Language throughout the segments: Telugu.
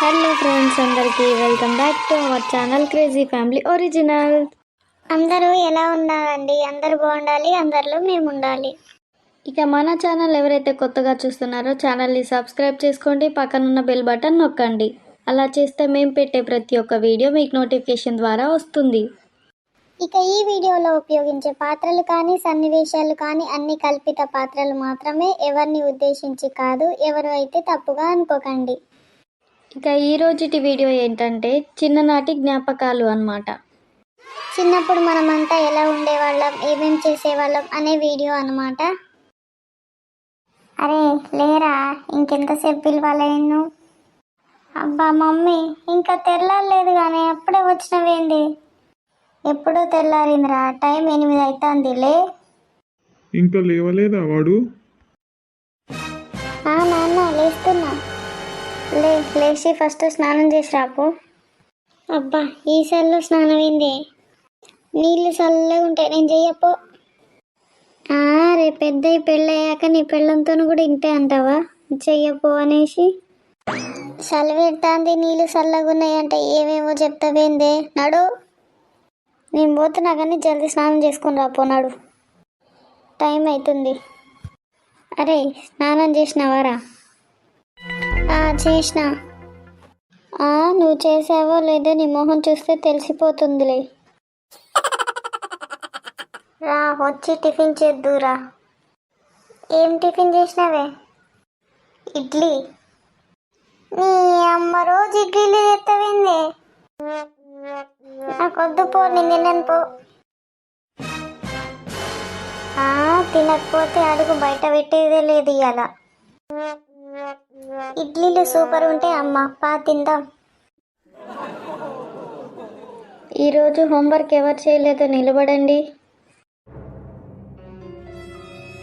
హలో ఫ్రెండ్స్ అందరికీ welcome back to our channel crazy family original అందరూ ఎలా ఉన్నారండి? అందరూ బాగుండాలి అందరిలో మేము ఉండాలి. ఇక మన ఛానల్ ఎవరైతే కొత్తగా చూస్తున్నారో ఛానల్ని సబ్స్క్రైబ్ చేసుకోండి పక్కనున్న బెల్ బటన్ నొక్కండి. అలా చేస్తే మేము పెట్టే ప్రతి ఒక్క వీడియో మీకు నోటిఫికేషన్ ద్వారా వస్తుంది. ఇక ఈ వీడియోలో ఉపయోగించే పాత్రలు కానీ సన్నివేశాలు కానీ అన్ని కల్పిత పాత్రలు మాత్రమే ఎవరిని ఉద్దేశించి కాదు ఎవరు అయితే తప్పుగా అనుకోకండి. ఇక ఈ రోజుటి వీడియో ఏంటంటే చిన్ననాటి జ్ఞాపకాలు అన్నమాట. చిన్నప్పుడు మనమంతా ఎలా ఉండేవాళ్ళం ఏమేం చేసేవాళ్ళం అనే వీడియో అన్నమాట. అరే లేరా ఇంకెంతసేపు పిలవాలి నిన్ను? అబ్బా మమ్మీ ఇంకా తెల్లారలేదు కానీ అప్పుడే వచ్చినవేంది? ఎప్పుడో తెల్లారిందిరా టైం ఎనిమిది అవుతుంది లే. ఇంకా లేవలేదా వాడు? ఆ నాన్న లేస్తున్నా. లే లేచి ఫస్ట్ స్నానం చేసి రాపు. అబ్బా ఈ సెల్లో స్నానం ఏంది నీళ్ళు చల్లగా ఉంటాయి నేను చెయ్యపో. ఆ, పెద్ద పెళ్ళయ్యాక నీ పెళ్ళంతో కూడా ఇంటే అంటావా? చెయ్యపో అనేసి. చలివెడతాంది నీళ్ళు చల్లగా ఉన్నాయంటే ఏమేమో చెప్తావేందే? నడు. నేను పోతున్నా కానీ జల్దీ స్నానం చేసుకుని రాపో నడు. టైం అవుతుంది అరే స్నానం చేసినావారా? చేసిన. ఆ, నువ్వు చేసావో లేదో నీ మొహం చూస్తే తెలిసిపోతుందిలే. రా వచ్చి టిఫిన్ చేద్దురా. ఏం టిఫిన్ చేసినావే? ఇడ్లీ. నీ అమ్మ రోజు ఇడ్లీలు చేస్తావేంది నాకొద్దు పో నేను పో. తినకపోతే అడుగు బయట పెట్టేదే లేదు ఇవాళ ఇడ్లీలు సూపర్ ఉంటే అమ్మ పా తిందాం. ఈరోజు హోంవర్క్ ఎవరు చేయలేదో నిలబడండి.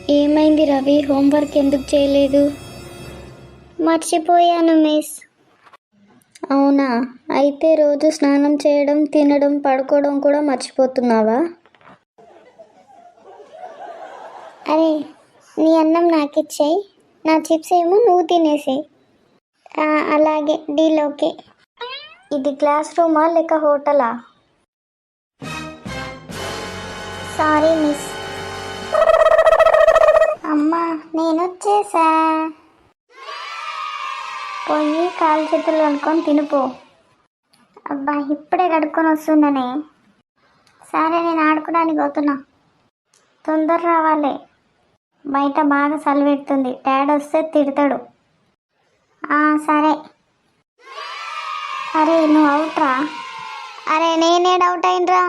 ఏమైంది రవి హోంవర్క్ ఎందుకు చేయలేదు? మర్చిపోయాను మిస్. అవునా? అయితే రోజు స్నానం చేయడం తినడం పడుకోవడం కూడా మర్చిపోతున్నావా? అరే నీ అన్నం నాకు నా చిప్స్ ఏమో నువ్వు తినేసేయి. అలాగే డీల్ ఓకే. ఇది క్లాస్ రూమా లేక హోటలా? Sorry miss. అమ్మా నేను వచ్చేసా పోయి కాలు చేతులు అనుకొని తినిపో. అబ్బా ఇప్పుడే కడుక్కొని వస్తుందనే సరే నేను ఆడుకోవడానికి పోతున్నా. తొందర రావాలి. బయట బాగా చలిపెడుతుంది డాడ్ వస్తే తిడతాడు. సరే. అరే నువ్వు అవుట్రా అరే నేనే అవుట్ అయినరా?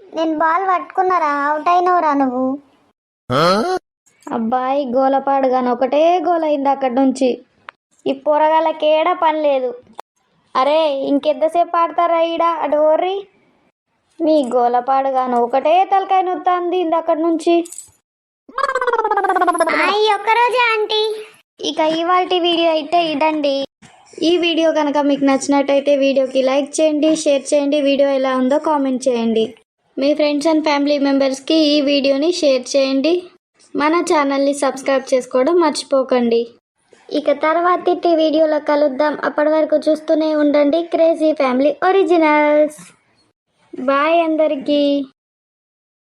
నేను బాల్ పట్టుకున్నారా? అవుట్ అయినవురా నువ్వు? అబ్బాయి గోలపాడు కానీ ఒకటే గోల అయింది అక్కడి నుంచి. ఈ పొరగాళ్ళకి ఏడ పని లేదు. అరే ఇంకెంతసేపు ఆడతారా ఈడ? అటు ఓర్రి. మీ గోలపాడుగాను ఒకటే తలకాయ నొత్తాంది ఇంది అక్కడి నుంచి. అయ్యి ఒక్కరోజే ఆంటీ. ఇక ఇవాళ వీడియో అయితే ఇదండి. ఈ వీడియో కనుక మీకు నచ్చినట్టయితే వీడియోకి లైక్ చేయండి షేర్ చేయండి వీడియో ఎలా ఉందో కామెంట్ చేయండి. మీ ఫ్రెండ్స్ అండ్ ఫ్యామిలీ మెంబర్స్కి ఈ వీడియోని షేర్ చేయండి. మన ఛానల్ని సబ్స్క్రైబ్ చేసుకోవడం మర్చిపోకండి. ఇక తర్వాతి వీడియోలో కలుద్దాం. అప్పటి వరకు చూస్తూనే ఉండండి. Crazy family originals. బాయ్ అందరికీ.